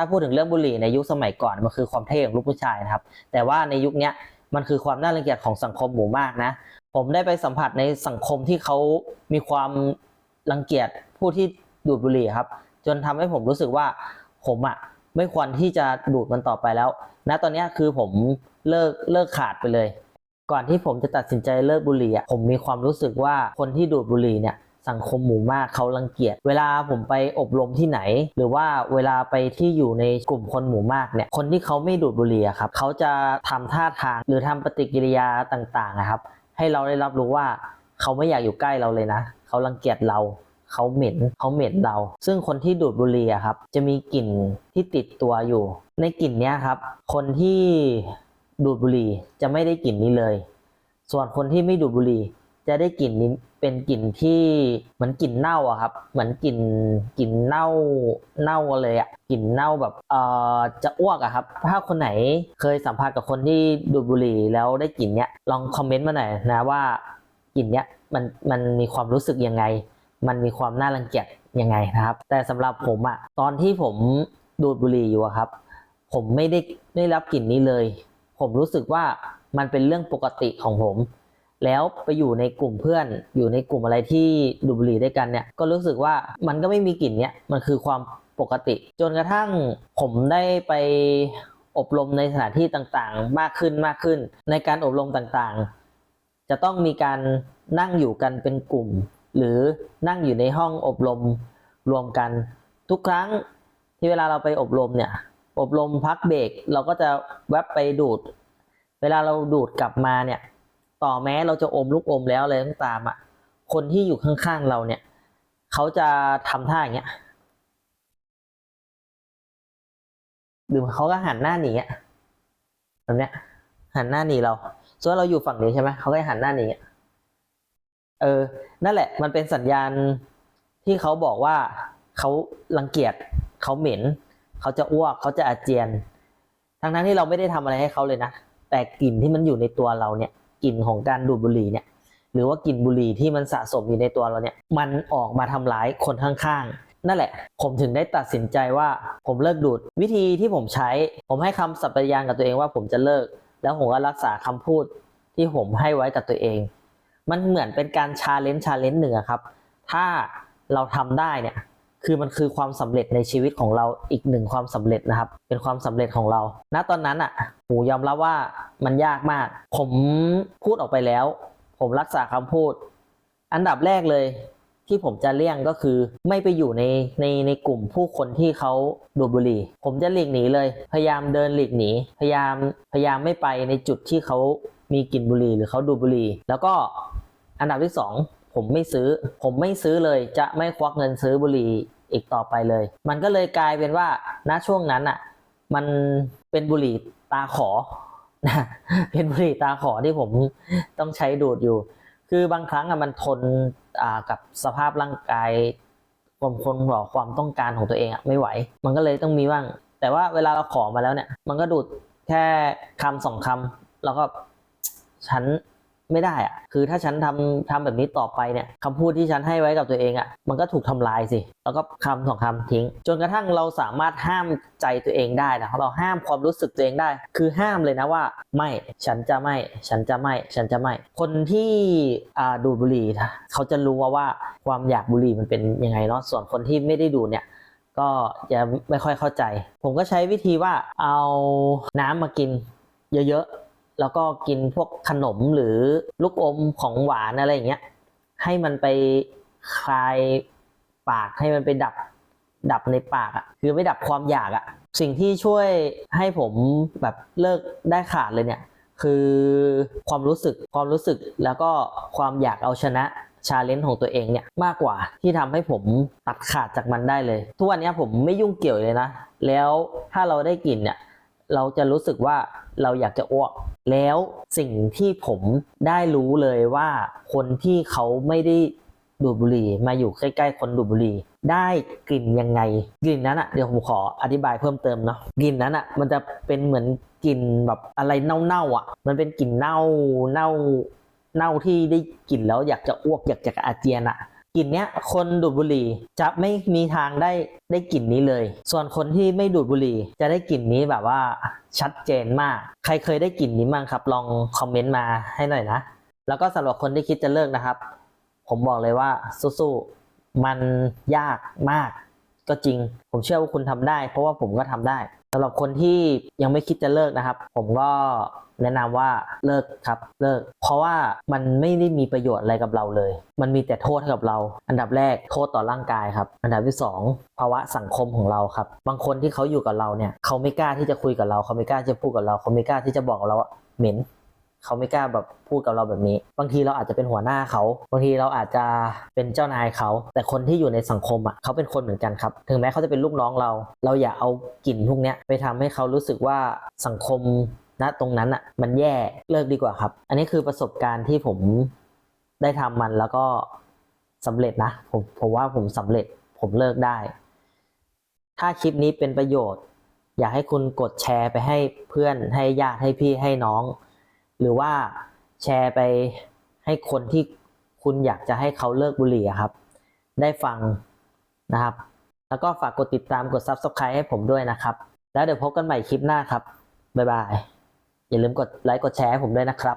ถ้าพูดถึงเรื่องบุหรี่ในยุคสมัยก่อนมันคือความเท่ของลูกผู้ชายนะครับ แต่ว่าในยุคนี้มันคือความน่ารังเกียจของสังคมหมู่มากนะ ผมได้ไปสัมผัสในสังคมที่เขามีความรังเกียจผู้ที่ดูดบุหรี่ครับ จนทำให้ผมรู้สึกว่าผมอะไม่ควรที่จะดูดมันต่อไปแล้วณตอนนี้คือผมเลิกเลิกขาดไปเลย ก่อนที่ผมจะตัดสินใจเลิกบุหรี่อะผมมีความรู้สึกว่าคนที่ดูดบุหรี่เนี่ย สังคมหมู่มากเขารังเกียจเวลาผมไปอบรมที่ไหน หรือว่าเวลาไปที่อยู่ในกลุ่มคนหมู่มากเนี่ยคนที่เขาไม่ดูดบุหรี่ครับเขาจะทำท่าทางหรือทำปฏิกิริยาต่างๆนะครับ ให้เราได้รับรู้ว่าเขาไม่อยากอยู่ใกล้เราเลยนะเขารังเกียจเราเขาเหม็นเขาเหม็นเรา ซึ่งคนที่ดูดบุหรี่ครับ จะมีกลิ่นที่ติดตัวอยู่ ในกลิ่นเนี้ยครับ คนที่ดูดบุหรี่จะไม่ได้กลิ่นนี้เลย ส่วนคนที่ไม่ดูดบุหรี่ จะได้กลิ่นเป็นกลิ่นที่เหมือนกลิ่นเน่าอะครับ เหมือนกลิ่นกลิ่นเน่าเน่าเลยอะกลิ่นเน่าแบบเอ่อจะอ้วกอะครับ ถ้าคนไหนเคยสัมผัสกับคนที่ดูดบุหรี่แล้วได้กลิ่นเนี้ยลองคอมเมนต์มาหน่อยนะว่ากลิ่นเนี้ยมันมันมีความรู้สึกยังไง มันมีความน่ารังเกียจยังไงนะครับ แต่สำหรับผมอะตอนที่ผมดูดบุหรี่อยู่ครับ ผมไม่ได้ได้รับกลิ่นนี้เลย ผมรู้สึกว่ามันเป็นเรื่องปกติของผม แล้วไปอยู่ในกลุ่มเพื่อน อยู่ในกลุ่มอะไรที่ดูดบุหรี่ด้วยกันเนี่ยก็รู้สึกว่ามันก็ไม่มีกลิ่นเนี้ยมันคือความปกติ จนกระทั่งผมได้ไปอบรมในสถานที่ต่างๆ มากขึ้นมากขึ้น ในการอบรมต่างๆ จะต้องมีการนั่งอยู่กันเป็นกลุ่ม หรือนั่งอยู่ในห้องอบรมรวมกัน ทุกครั้งที่เวลาเราไปอบรมเนี่ยอบรมพักเบรกเราก็จะแวบไปดูด เวลาเราดูดกลับมาเนี่ย ต่อแม้เราจะอมลูกอมแล้วอะไรต้องตามอะคนที่อยู่ข้างๆเราเนี่ย เขาจะทำท่าอย่างเงี้ยหรือเขาก็หันหน้าหนีอะแบบเนี้ย หันหน้าหนีเราส่วนเราอยู่ฝั่งนี้ใช่ไหมเขาก็หันหน้าหนีอะเออ นั่นแหละ มันเป็นสัญญาณที่เขาบอกว่าเขารังเกียจเขาเหม็น เขาจะอ้วกเขาจะอาเจียน ทั้งนั้นที่เราไม่ได้ทำอะไรให้เขาเลยนะ แต่กลิ่นที่มันอยู่ในตัวเราเนี่ย กลิ่นของการดูดบุหรี่เนี่ยหรือว่ากลิ่นบุหรี่ที่มันสะสมอยู่ในตัวเราเนี่ยมันออกมาทำร้ายคนข้างๆ นั่นแหละ ผมถึงได้ตัดสินใจว่าผมเลิกดูด วิธีที่ผมใช้ ผมให้คำสัปยานกับตัวเองว่าผมจะเลิก แล้วผมก็รักษาคำพูดที่ผมให้ไว้กับตัวเอง มันเหมือนเป็นการชาเลนจ์ชาเลนจ์หนึ่งอครับ ถ้าเราทำได้เนี่ย คือมันคือความสำเร็จในชีวิตของเราอีกหนึ่งความสำเร็จนะครับ เป็นความสำเร็จของเรา ณตอนนั้นอะหูยอมรับว่ามันยากมาก ผมพูดออกไปแล้ว ผมรักษาคำพูด อันดับแรกเลยที่ผมจะเลี่ยงก็คือไม่ไปอยู่ในในในกลุ่มผู้คนที่เขาดูดบุหรี่ ผมจะหลีกหนีเลย พยายามเดินหลีกหนี พยายามพยายามไม่ไปในจุดที่เขามีกลิ่นบุหรี่หรือเขาดูดบุหรี่ แล้วก็อันดับที่สอง ผมไม่ซื้อ ผมไม่ซื้อเลย จะไม่ควักเงินซื้อบุหรี่อีกต่อไปเลย มันก็เลยกลายเป็นว่าณช่วงนั้นอะ มันเป็นบุหรี่ตาขอนะเป็นบุหรี่ตาขอที่ผมต้องใช้ดูดอยู่ คือบางครั้งอะมันทนอ่ากับสภาพร่างกายความคนบอกความต้องการของตัวเองอะไม่ไหว มันก็เลยต้องมีบ้าง แต่ว่าเวลาเราขอมาแล้วเนี่ย มันก็ดูดแค่คำสองคำแล้วก็ฉัน ไม่ได้อะคือถ้าฉันทำทำแบบนี้ต่อไปเนี่ยคำพูดที่ฉันให้ไว้กับตัวเองอะมันก็ถูกทำลายสิ แล้วก็คำสองคำทิ้ง จนกระทั่งเราสามารถห้ามใจตัวเองได้นะเราห้ามความรู้สึกตัวเองได้ คือห้ามเลยนะว่า ไม่ฉันจะไม่ ฉันจะไม่ ฉันจะไม่ คนที่ดูดบุหรี่เขาจะรู้ว่าว่าความอยากบุหรี่มันเป็นยังไงเนาะส่วนคนที่ไม่ได้ดูเนี่ยก็จะไม่ค่อยเข้าใจ ผมก็ใช้วิธีว่าเอาน้ำมากินเยอะๆ แล้วก็กินพวกขนมหรือลูกอมของหวานอะไรอย่างเงี้ยให้มันไปคลายปากให้มันไปดับดับในปากอะ่ะคือไม่ดับความอยากอะ่ะสิ่งที่ช่วยให้ผมแบบเลิกได้ขาดเลยเนี่ย คือความรู้สึกความรู้สึกแล้วก็ความอยากเอาชนะชาเลนจ์ของตัวเองเนี่ยมากกว่าที่ทำให้ผมตัดขาดจากมันได้เลย ทุกวันนี้ผมไม่ยุ่งเกี่ยวเลยนะ แล้วถ้าเราได้กลิ่นเนี่ย เราจะรู้สึกว่าเราอยากจะอ้วก แล้วสิ่งที่ผมได้รู้เลยว่าคนที่เขาไม่ได้ดูดบุหรี่มาอยู่ใกล้ๆคนดูดบุหรี่ได้กลิ่นยังไง กลิ่นนั้นอะเดี๋ยวผมขออธิบายเพิ่มเติมเนาะกลิ่นนั้นอะมันจะเป็นเหมือนกลิ่นแบบอะไรเน่าๆอะ มันเป็นกลิ่นเน่าเน่าเน่าที่ได้กลิ่นแล้วอยากจะอ้วกอยากจะอาเจียนอะ กลิ่นเนี้ยคนดูดบุหรี่จะไม่มีทางได้ได้กลิ่นนี้เลย ส่วนคนที่ไม่ดูดบุหรี่จะได้กลิ่นนี้แบบว่าชัดเจนมาก ใครเคยได้กลิ่นนี้บ้างครับ ลองคอมเมนต์มาให้หน่อยนะ แล้วก็สำหรับคนที่คิดจะเลิกนะครับ ผมบอกเลยว่าสู้ๆมันยากมาก ก็จริง ผมเชื่อว่าคุณทำได้ เพราะว่าผมก็ทำได้สำหรับคนที่ยังไม่คิดจะเลิกนะครับ ผมก็ แนะนำว่าเลิกครับเลิก เพราะว่ามันไม่ได้มีประโยชน์อะไรกับเราเลย มันมีแต่โทษกับเรา อันดับแรกโทษต่อร่างกายครับ อันดับที่สองภาวะสังคมของเราครับ บางคนที่เขาอยู่กับเราเนี่ยเขาไม่กล้าที่จะคุยกับเรา เขาไม่กล้าที่จะพูดกับเรา เขาไม่กล้าที่จะบอกเราว่าเหม็นเขาไม่กล้าแบบพูดกับเราแบบนี้ บางทีเราอาจจะเป็นหัวหน้าเขา บางทีเราอาจจะเป็นเจ้านายเขา แต่คนที่อยู่ในสังคมอะเขาเป็นคนเหมือนกันครับ ถึงแม้เขาจะเป็นลูกน้องเรา เราอย่าเอากลิ่นพวกนี้ไปทำให้เขารู้สึกว่าสังคม ณตรงนั้นอะมันแย่เลิกดีกว่าครับ อันนี้คือประสบการณ์ที่ผมได้ทำมันแล้วก็สำเร็จนะผมผมว่าผมสำเร็จผมเลิกได้ ถ้าคลิปนี้เป็นประโยชน์ อยากให้คุณกดแชร์ไปให้เพื่อนให้ญาติให้พี่ให้น้อง หรือว่าแชร์ไปให้คนที่คุณอยากจะให้เขาเลิกบุหรี่อะครับ ได้ฟังนะครับ แล้วก็ฝากกดติดตามกด Subscribe ให้ผมด้วยนะครับ แล้วเดี๋ยวพบกันใหม่คลิปหน้าครับ บ๊ายบาย อย่าลืมกดไลค์กดแชร์ให้ผมด้วยนะครับ